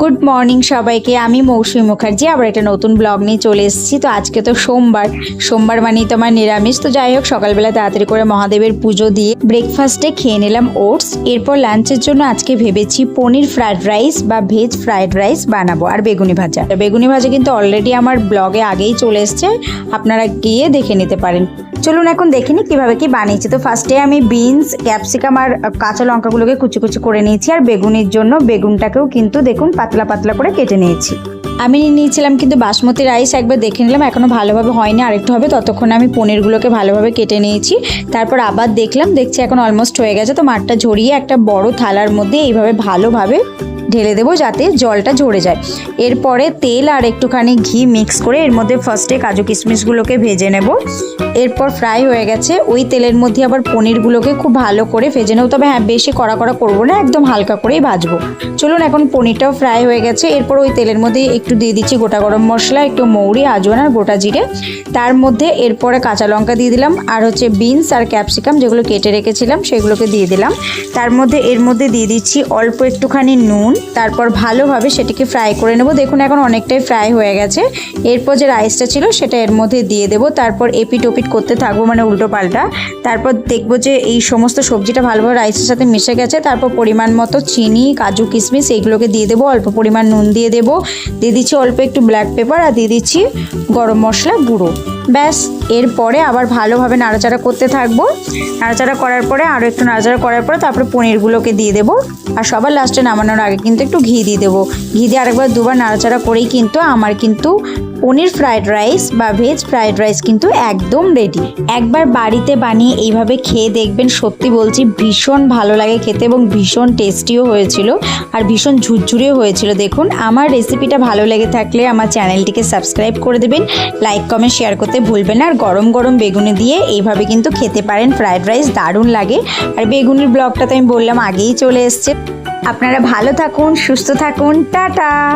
Good morning সবাইকে, আমি মৌসুমী মুখার্জি, আবার একটা নতুন ব্লগ নিয়ে চলে এসেছি। তো আজকে তো সোমবার সোমবার মানেই তো আমার নিরামিষ। তো যাই হোক, সকালবেলা তাড়াতাড়ি করে মহাদেবের পুজো দিয়ে ব্রেকফাস্টে খেয়ে নিলাম ওটস এরপর লাঞ্চের জন্য আজকে ভেবেছি পনির ফ্রাইড রাইস বা ভেজ ফ্রাইড রাইস বানাবো আর বেগুনি ভাজা। বেগুনি ভাজা কিন্তু অলরেডি আমার ব্লগে আগেই চলে এসছে। আপনারা গিয়ে দেখে নিতে পারেন। চলুন এখন দেখে নিই কীভাবে কি বানিয়েছি। তো ফার্স্টে আমি বিনস ক্যাপসিকাম আর কাঁচা লঙ্কাগুলোকে কুচি কুচি করে নিয়েছি। আর বেগুনির জন্য বেগুনটাকেও কিন্তু দেখুন পাতলা পাতলা করে কেটে নিয়েছি। আমি নিয়েছিলাম কিন্তু বাসমতি রাইস একবার দেখে নিলাম এখনও ভালোভাবে হয়নি। আরেকটু হবে, ততক্ষণে আমি পনিরগুলোকে ভালোভাবে কেটে নিয়েছি। তারপর আবার দেখলাম, দেখছি এখন অলমোস্ট হয়ে গেছে। তো মাঠটা ঝরিয়ে একটা বড় থালার মধ্যে এইভাবে ভালোভাবে ঢেলে দেবো যাতে জলটা ঝরে যায়। এরপরে তেল আর একটুখানি ঘি মিক্স করে এর মধ্যে ফার্স্টে কাজু কিশমিশগুলোকে ভেজে নেব। এরপর ফ্রাই হয়ে গেছে। ওই তেলের মধ্যে আবার পনিরগুলোকে খুব ভালো করে ভেজে নেব। তবে হ্যাঁ বেশি কড়া কড়া করব না, একদম হালকা করেই ভাজবো। চলুন এখন পনিরটাও ফ্রাই হয়ে গেছে। এরপর ওই তেলের মধ্যে একটু দিয়ে দিচ্ছি গোটা গরম মশলা, একটু মৌরি, আজওয়ান আর গোটা জিরে। তার মধ্যে এরপরে কাঁচা লঙ্কা দিয়ে দিলাম আর হচ্ছে বিনস আর ক্যাপসিকাম যেগুলো কেটে রেখেছিলাম সেগুলোকে দিয়ে দিলাম। তার মধ্যে এর মধ্যে দিয়ে দিচ্ছি অল্প একটুখানি নুন তারপর ভালোভাবে সেটিকে ফ্রাই করে নেব। দেখুন, এখন অনেকটাই ফ্রাই হয়ে গেছে। এরপর যে রাইসটা ছিল, সেটা এর মধ্যে দিয়ে দেবো। তারপর এপিট ওপিট করতে থাকব মানে উল্টো পাল্টা। তারপর দেখব যে এই সমস্ত সবজিটা ভালোভাবে রাইসের সাথে মিশে গেছে। তারপর পরিমাণ মতো চিনি, কাজু, কিশমিশ এইগুলোকে দিয়ে দেবো। অল্প পরিমাণ নুন দিয়ে দেবো। দিয়ে দিচ্ছি অল্প একটু ব্ল্যাক পেপার আর দিয়ে দিচ্ছি গরম মশলা গুঁড়ো। ব্যাস। এরপরে আবার ভালোভাবে নাড়াচাড়া করতে থাকব। নাড়াচাড়া করার পরে আরও একটু নাড়াচাড়া করার পরে তারপরে পনিরগুলোকে দিয়ে দেবো। আর সবার লাস্টে নামানোর আগে কিন্তু একটু ঘি দিয়ে দেবো। ঘি দিয়ে আরেকবার দুবার নাড়াচাড়া করেই কিন্তু আমার কিন্তু পনির ফ্রায়েড রাইস বা ভেজ ফ্রায়েড রাইস কিন্তু একদম রেডি। একবার বাড়িতে বানিয়ে এইভাবে খেয়ে দেখবেন, সত্যি বলছি, ভীষণ ভালো লাগে খেতে এবং ভীষণ টেস্টিও হয়েছিল আর ভীষণ ঝুরঝুরেও হয়েছিল। দেখুন, আমার রেসিপিটা ভালো লেগে থাকলে আমার চ্যানেলটিকে সাবস্ক্রাইব করে দেবেন লাইক কমেন্ট শেয়ার করতে ভুলবেন না। আর গরম গরম বেগুনে দিয়ে এইভাবে কিন্তু খেতে পারেন। ফ্রায়েড রাইস দারুণ লাগে। আর বেগুনের ব্লগটা তো আমি বললাম আগেই চলে এসছে। আপনারা ভালো থাকুন, সুস্থ থাকুন। টাটা!